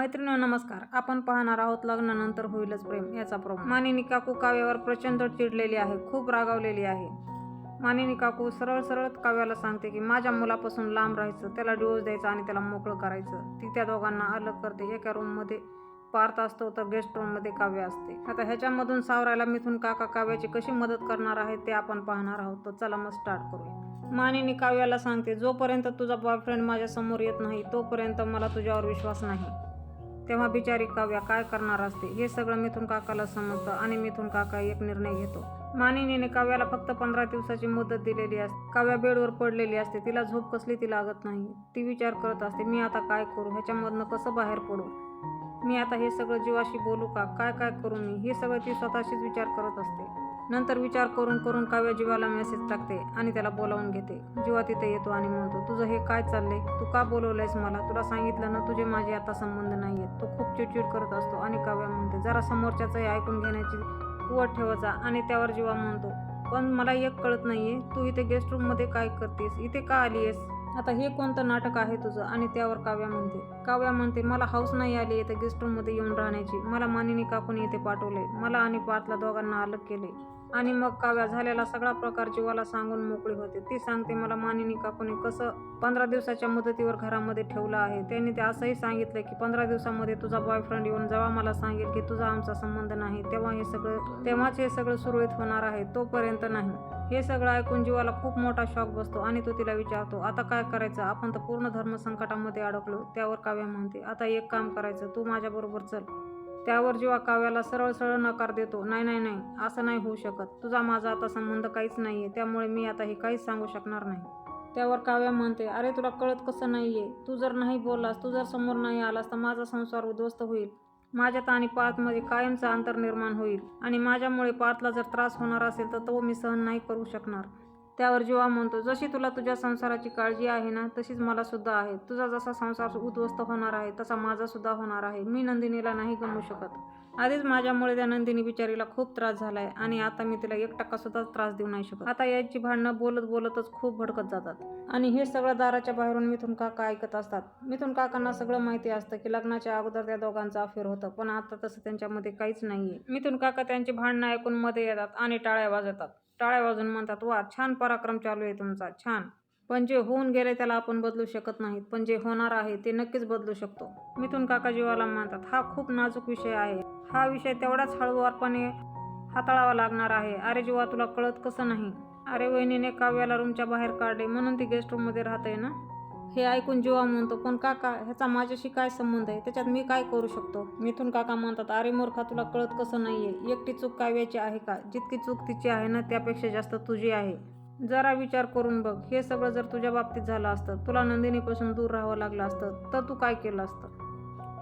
मैत्रिणी नमस्कार. आपण पाहणार आहोत लग्नानंतर होईलच प्रेम याचा प्रोमो मानिनी काकू काव्यावर प्रचंड चिडलेली आहे खूप रागावलेली आहे. मानिनी काकू सरळ सरळ काव्याला सांगते की माझ्या मुलापासून लांब राहायचं त्याला डिवोर्स द्यायचा आणि त्याला मोकळं करायचं. ती त्या दोघांना अलग करते. एका रूममध्ये पार्थ असतो तर गेस्ट रूममध्ये काव्य असते. आता ह्याच्यामधून सावरायला मिथून काका काव्याची कशी मदत करणार आहे ते आपण पाहणार आहोत. तर चला मग स्टार्ट करूया. मानिनी काव्याला सांगते जोपर्यंत तुझा बॉयफ्रेंड माझ्यासमोर येत नाही तोपर्यंत मला तुझ्यावर विश्वास नाही. तेव्हा बिचारी काव्या काय करणार असते? हे सगळं मिथून काकाला समजतं आणि मिथून काका एक निर्णय घेतो. मानिनीने काव्याला फक्त पंधरा दिवसाची मुदत दिलेली असते. काव्या बेडवर पडलेली असते. तिला झोप कसली ती लागत नाही. ती विचार करत असते मी आता काय करू? ह्याच्यामधनं कसं बाहेर पडू? मी आता हे सगळं जीवाशी बोलू का? काय काय करू मी? हे सगळं ती स्वतःशीच विचार करत असते. नंतर विचार करून करून काव्या जीवाला मेसेज टाकते आणि त्याला बोलावून घेते. जीवा तिथे येतो आणि म्हणतो तुझं हे काय चाललंय? तू का बोलवलंयस मला? तुला सांगितलं ना तुझे माझे आता संबंध नाही आहेत तो खूप चिडचिड करत असतो आणि काव्या म्हणते जरा समोरच्याचंही ऐकून घेण्याची कुवत ठेवायचा आणि त्यावर जीवा म्हणतो पण मला एक कळत नाही आहे तू इथे गेस्ट रूममध्ये काय करतेस? इथे का आली आहेस आता हे कोणतं नाटक आहे तुझं? आणि त्यावर काव्या म्हणते काव्या म्हणते मला हाऊस नाही आली इथे गेस्ट रूममध्ये येऊन राहण्याची. मला मानिनी काकून इथे पाठवले मला आणि पार्थला दोघांना अलग केले आणि मग काव्या झालेला सगळा प्रकार जीवाला सांगून मोकळी होते. ती सांगते मला मानिनी काकूने कसं पंधरा दिवसाच्या मुदतीवर घरामध्ये ठेवलं आहे. त्यांनी ते असंही सांगितलं की पंधरा दिवसामध्ये तुझा बॉयफ्रेंड येऊन जेव्हा मला सांगेल की तुझा आमचा संबंध नाही तेव्हा हे सगळं तेव्हाच हे सगळं सुरळीत होणार आहे तोपर्यंत नाही. हे सगळं ऐकून जीवाला खूप मोठा शॉक बसतो आणि तो तिला विचारतो आता काय करायचं? आपण तर पूर्ण धर्म संकटामध्ये अडकलो. त्यावर काव्या म्हणते आता एक काम करायचं तू माझ्याबरोबर चल. त्यावर जेव्हा काव्याला सरळ सरळ नकार देतो. नाही नाही नाही असं नाही होऊ शकत. तुझा माझा आता संबंध काहीच नाही आहे त्यामुळे मी आता हे काहीच सांगू शकणार नाही. त्यावर काव्या म्हणते अरे तुला कळत कसं नाही आहे तू जर नाही बोललास तू जर समोर नाही आलास तर माझा संसार उद्ध्वस्त होईल. माझ्यात आणि पार्थमध्ये कायमचं अंतर निर्माण होईल. आणि माझ्यामुळे पार्थला जर त्रास होणार असेल तर तो मी सहन नाही करू शकणार. त्यावर जीवा म्हणतो. जशी तुला तुझ्या संसाराची काळजी आहे ना तशीच मला सुद्धा आहे. तुझा जसा संसार उद्ध्वस्त होणार आहे तसा माझा सुद्धा होणार आहे. मी नंदिनीला नाही गमू शकत. आधीच माझ्यामुळे त्या नंदिनी बिचारीला खूप त्रास झालाय आणि आता मी तिला एक टक्का सुद्धा त्रास देऊ नाही शकत. आता याची भांडणं बोलत बोलतच खूप भडकत जातात. आणि हे सगळं दाराच्या बाहेरून मिथून काका ऐकत असतात. मिथून काकांना सगळं माहिती असतं की लग्नाच्या अगोदर त्या दोघांचा अफेअर होतं पण आता तसं त्यांच्यामध्ये काहीच नाहीये. मिथून काका त्यांची भांडणं ऐकून मध्ये येतात आणि टाळ्या वाजवतात. टाळ्या वाजून म्हणतात वा छान पराक्रम चालू आहे तुमचा छान. पण जे होऊन गेले त्याला आपण बदलू शकत नाहीत पण जे होणार आहे ते नक्कीच बदलू शकतो. मिथून काका जीवाला म्हणतात हा खूप नाजूक विषय आहे. हा विषय तेवढाच हळूवारपणे हाताळावा लागणार आहे. अरे जीवा तुला कळत कसं नाही? अरे वहिनीने काव्याला रूमच्या बाहेर काढले म्हणून ती गेस्ट रूममध्ये राहते ना? हे ऐकून जीवा म्हणतो पण काका ह्याचा माझ्याशी काय संबंध आहे? त्याच्यात मी काय करू शकतो? मिथून काका म्हणतात अरे मूर्खा तुला कळत कसं नाही आहे एकटी चूक काव्याची आहे का? जितकी चूक तिची आहे ना त्यापेक्षा जास्त तुझी आहे. जरा विचार करून बघ हे सगळं जर तुझ्या बाबतीत झालं असतं तुला नंदिनीपासून दूर राहावं लागलं असतं तर तू काय केलं असतं?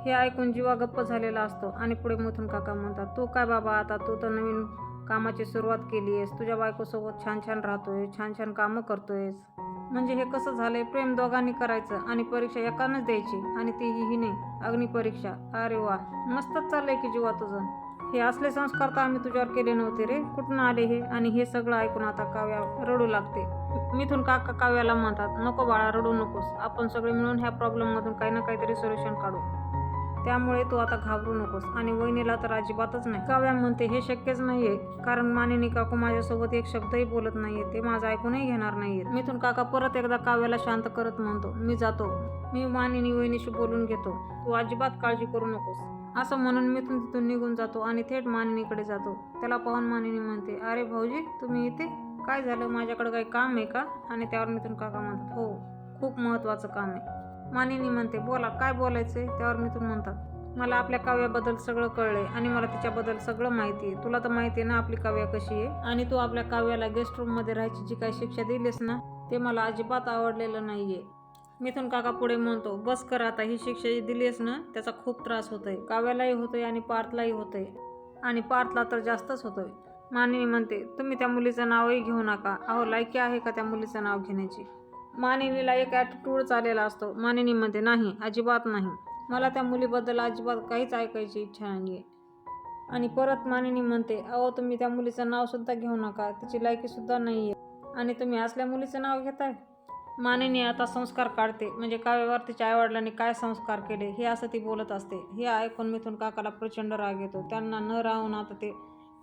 हे ऐकून जीवा गप्प झालेला असतो. आणि पुढे मिथून काका म्हणतात तू काय बाबा आता तू तर नवीन कामाची सुरुवात केली आहेस. तुझ्या बायकोसोबत छान छान राहतोय छान छान कामं करतोयस. म्हणजे हे कसं झालंय? प्रेम दोघांनी करायचं आणि परीक्षा एकानंच द्यायची आणि तीही ही नाही. अग्निपरीक्षा अरे वा. मस्तच चाललंय की जीवा तुझं. हे असले संस्कार तर आम्ही तुझ्यावर केले नव्हते रे. कुठून आले हे? आणि हे सगळं ऐकून आता काव्या रडू लागते. मिथून काका काव्याला म्हणतात नको बाळा रडू नकोस. आपण सगळे मिळून ह्या प्रॉब्लेममधून काही ना काहीतरी सोल्युशन काढू. त्यामुळे तू आता घाबरू नकोस. आणि वहिनीला तर अजिबातच नाही. काव्या म्हणते हे शक्यच नाहीये. कारण मानिनी काकू माझ्यासोबत एक शब्दही बोलत नाहीये. ते माझं ऐकूनही घेणार नाहीये मिथून काका परत एकदा काव्याला शांत करत म्हणतो मी जातो. मी मानिनी वहिनीशी बोलून घेतो. तू अजिबात काळजी करू नकोस. असं म्हणून मिथून तिथून निघून जातो आणि थेट मानिनीकडे जातो. त्याला पाहून मानिनी म्हणते अरे भाऊजी तुम्ही इथे? काय झालं? माझ्याकडे काही काम आहे का? आणि त्यावर मिथून काका म्हणतात हो खूप महत्त्वाचं काम आहे. मानिनी म्हणते बोला काय बोलायचंय? त्यावर मिथून म्हणतात मला आपल्या काव्याबद्दल सगळं कळलंय आणि मला तिच्याबद्दल सगळं माहिती आहे. तुला तर माहिती आहे ना आपली काव्या कशी आहे? आणि तू आपल्या काव्याला गेस्ट रूममध्ये राहायची जी काही शिक्षा दिलीस ना ते मला अजिबात आवडलेलं नाहीये. मिथून काका पुढे म्हणतो बस कर आता ही शिक्षा जी दिलीस ना त्याचा खूप त्रास होतोय. काव्यालाही होतोय आणि पार्थलाही होतोय. आणि पार्थला तर जास्तच होतोय. मानिनी म्हणते तुम्ही त्या मुलीचं नावही घेऊ नका. अहो लायकी आहे का त्या मुलीचं नाव घेण्याची? मानिनीला एक ॲटिट्यूड आलेला असतो. मानिनी म्हणते नाही अजिबात नाही. मला त्या मुलीबद्दल अजिबात काहीच ऐकायची इच्छा नाही आहे आणि परत मानिनी म्हणते अहो तुम्ही त्या मुलीचं नावसुद्धा घेऊ नका. तिची लायकीसुद्धा नाही आहे आणि तुम्ही असल्या मुलीचं नाव घेताय? मानिनी आता संस्कार काढते. म्हणजे काव्यावर तिच्या आईवडिलांनी काय संस्कार केले हे असं ती बोलत असते. हे ऐकून मिथून काकाला प्रचंड राग येतो. त्यांना न राहून आता ते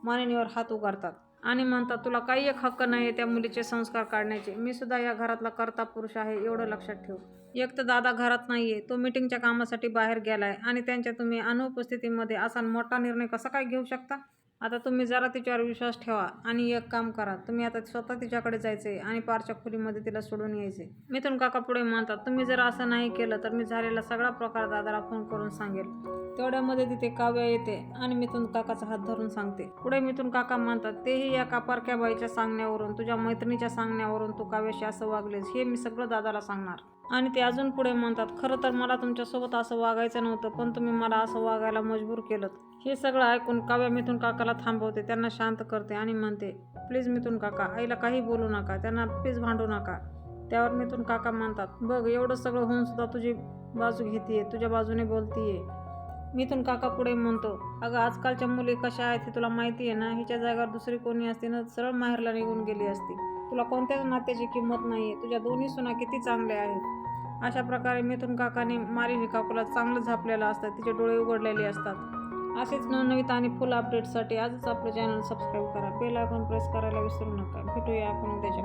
मानिनीवर हात उगारतात. आणि म्हणतात तुला काही एक हक्क नाही त्या मुलीचे संस्कार काढण्याचे. मी सुद्धा या घरातला कर्ता पुरुष आहे एवढं लक्षात ठेव. एक तर दादा घरात नाही आहे तो मीटिंगच्या कामासाठी बाहेर गेला आहे आणि त्यांच्या तुम्ही अनुपस्थितीमध्ये असा मोठा निर्णय कसा काय घेऊ शकता? आता तुम्ही जरा तिच्यावर विश्वास ठेवा आणि एक काम करा. तुम्ही आता स्वतः तिच्याकडे जायचे आणि पारच्या खोलीमध्ये तिला सोडून यायचे मिथून काका पुढे म्हणतात तुम्ही जर असं नाही केलं तर मी झालेला सगळा प्रकार दादाला फोन करून सांगेल. तेवढ्यामध्ये तिथे काव्य येते आणि मिथून काकाचा हात धरून सांगते. पुढे मिथून काका म्हणतात तेही या कापारक्या बाईच्या सांगण्यावरून तुझ्या मैत्रिणीच्या सांगण्यावरून तू काव्याशी असं वागलेस हे मी सगळं दादाला सांगणार. आणि ते अजून पुढे म्हणतात खरं तर मला तुमच्यासोबत असं वागायचं नव्हतं पण तुम्ही मला असं वागायला मजबूर केलं हे सगळं ऐकून काव्या मिथून काकाला थांबवते त्यांना शांत करते आणि म्हणते प्लीज मिथून काका आईला काही बोलू नका त्यांना प्लीज भांडू नका. त्यावर मिथून काका म्हणतात बघ एवढं सगळं होऊन सुद्धा तुझी बाजू घेतीये तुझ्या बाजूने बोलतीये. मिथून काका पुढे म्हणतो अगं आजकालच्या मुली कशा आहेत हे तुला माहिती आहे ना? हिच्या जागेवर दुसरी कोणी असती ना सरळ माहेरला निघून गेली असती. तुला कोणत्याच नात्याची किंमत नाही आहे तुझ्या दोन्ही सुना किती चांगल्या आहेत. अशा प्रकारे मिथून काकाने मारिनी काकूला चांगलं झापलेलं असतं तिचे डोळे उघडलेले असतात. असेच नवनवीत आणि फुल अपडेटसाठी आजच आपलं चॅनल सबस्क्राईब करा. बेल आयकॉन प्रेस करायला विसरू नका. भेटूया आपण उद्याच्या